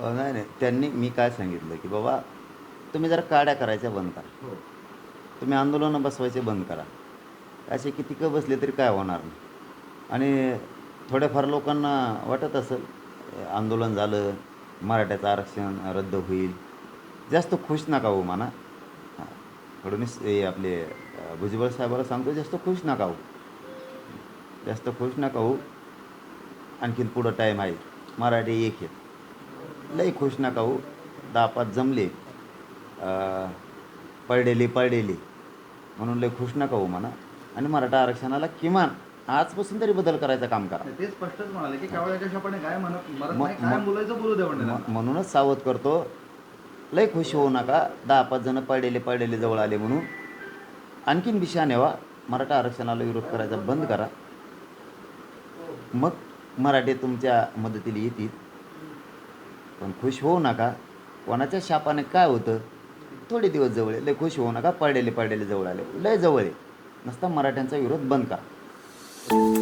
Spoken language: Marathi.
नाही नाही. त्यांनी मी काय सांगितलं की बाबा तुम्ही जरा काड्या करायच्या बंद करा. हो. तुम्ही आंदोलनं बसवायचे बंद करा. असे किती क बसले तरी काय होणार नाही. आणि थोड्याफार लोकांना वाटत असेल आंदोलन झालं मराठ्याचं आरक्षण रद्द होईल. जास्त खुश नका हो म्हणा. फडणवीस हे आपले भुजबळ साहेबाला सांगतो जास्त खुश नका हो जास्त खुश नका हो आणखीन पुढं टाईम आहे. मराठी एक आहेत. लई खुश नका हो दहा पाच जमले पडलेली पडलेली म्हणून लई खुश नका हो म्हणा. आणि मराठा आरक्षणाला किमान आजपासून तरी बदल करायचं काम करा. ते स्पष्टच म्हणाले की काय म्हणत म्हणूनच सावध करतो. लई खुश होऊ नका. दहा पाच जण पडलेले पडलेले जवळ आले म्हणून. आणखीन विषय नेवा. मराठा आरक्षणाला विरोध करायचा बंद करा. मग मराठे तुमच्या मदतीला येतील. पण खुश होऊ नका. कोणाच्या शापाने काय होतं? थोडे दिवस जवळ आहे. लय खुश होऊ नका. पडलेले पडलेले जवळ आले. लय जवळ आहे. नसता मराठ्यांचा विरोध बंद करा.